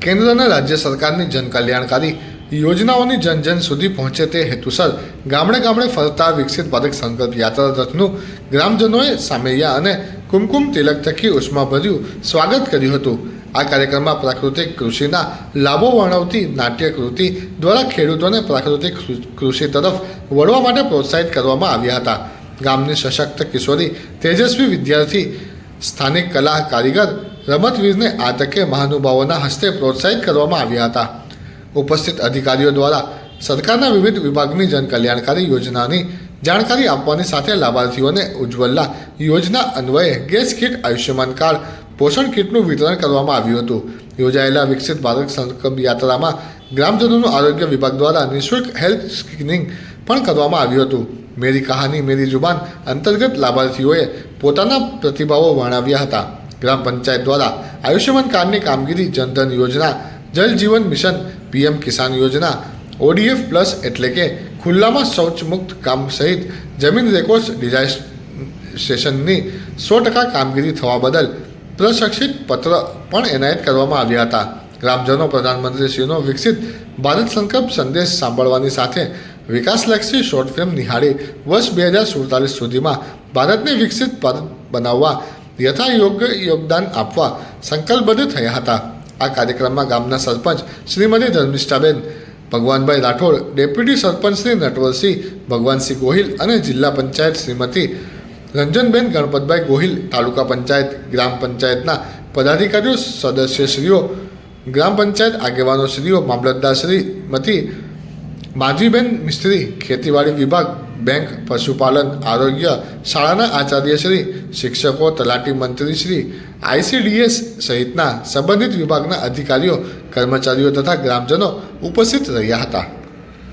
કેન્દ્ર અને રાજ્ય સરકારની જનકલ્યાણકારી યોજનાઓની જન જન સુધી પહોંચે તે હેતુસર ગામડે ગામડે ફરતા વિકસિત ભારત સંકલ્પ યાત્રા રથનું ગ્રામજનોએ સામૈયા અને કુમકુમ તિલક થકી ઉષ્માભર્યું સ્વાગત કર્યું હતું. આ કાર્યક્રમમાં પ્રાકૃતિક કૃષિના લાભો વર્ણવતી નાટ્યકૃતિ દ્વારા ખેડૂતોને પ્રાકૃતિક કૃષિ તરફ વળવા માટે પ્રોત્સાહિત કરવામાં આવ્યા હતા. ગામની સશક્ત કિશોરી તેજસ્વી વિદ્યાર્થી, સ્થાનિક કલા કારીગર રમતવીરને આ તકે મહાનુભાવોના હસ્તે પ્રોત્સાહિત કરવામાં આવ્યા હતા. ઉપસ્થિત અધિકારીઓ દ્વારા સરકારના વિવિધ વિભાગની જનકલ્યાણકારી યોજનાની જાણકારી આપવાની સાથે લાભાર્થીઓને ઉજ્જવલા યોજના અન્વયે ગેસ કીટ આયુષ્યમાન કાર્ડ, પોષણ કીટનું વિતરણ કરવામાં આવ્યું હતું. યોજાયેલા વિકસિત ભારત સંકલ્પ યાત્રામાં ગ્રામજનોનું આરોગ્ય વિભાગ દ્વારા નિઃશુલ્ક હેલ્થ સ્ક્રીનિંગ પણ કરવામાં આવ્યું હતું. મેરી કહાની, મેરી જુબાન અંતર્ગત લાભાર્થીઓએ પોતાના પ્રતિભાવો વર્ણવ્યા હતા. ગ્રામ પંચાયત દ્વારા આયુષ્યમાન કાર્ડની કામગીરી જનધન યોજના, જલ જીવન મિશન, પીએમ કિસાન યોજના, ઓડીએફ પ્લસ એટલે કે ખુલ્લામાં શૌચમુક્ત કામ સહિત જમીન રેકોર્ડ ડિઝાઇનેશનની સો ટકા કામગીરી થવા બદલ પ્રશિક્ષિત પત્ર પણ એનાયત કરવામાં આવ્યા હતા. ગ્રામજનો, પ્રધાનમંત્રીશ્રીનો વિકસિત ભારત સંકલ્પ સંદેશ સાંભળવાની સાથે વિકાસલક્ષી શોર્ટ ફિલ્મ નિહાળી વર્ષ બે હજાર સુડતાલીસ સુધીમાં ભારતને વિકસિત ભારત બનાવવા યથાયોગ્ય યોગદાન આપવા સંકલ્પબદ્ધ થયા હતા. આ કાર્યક્રમમાં ગામના સરપંચ શ્રીમતી ધર્મિષ્ઠાબેન, ભગવાનભાઈ રાઠોડ, ડેપ્યુટી સરપંચ શ્રી નટવરસિંહ ભગવાનસિંહ ગોહિલ અને જિલ્લા પંચાયત શ્રીમતી રંજનબેન ગણપતભાઈ ગોહિલ, તાલુકા પંચાયત, ગ્રામ પંચાયતના પદાધિકારીઓ, સદસ્યશ્રીઓ, ગ્રામ પંચાયત આગેવાનો શ્રીઓ મામલતદાર શ્રીમતી માધવીબેન મિસ્ત્રી, ખેતીવાડી વિભાગ બેંક પશુપાલન આરોગ્ય શાળાના આચાર્યશ્રી શિક્ષકો, તલાટી મંત્રીશ્રી આઈસીડીએસ સહિતના સંબંધિત વિભાગના અધિકારીઓ, કર્મચારીઓ તથા ગ્રામજનો ઉપસ્થિત રહ્યા હતા.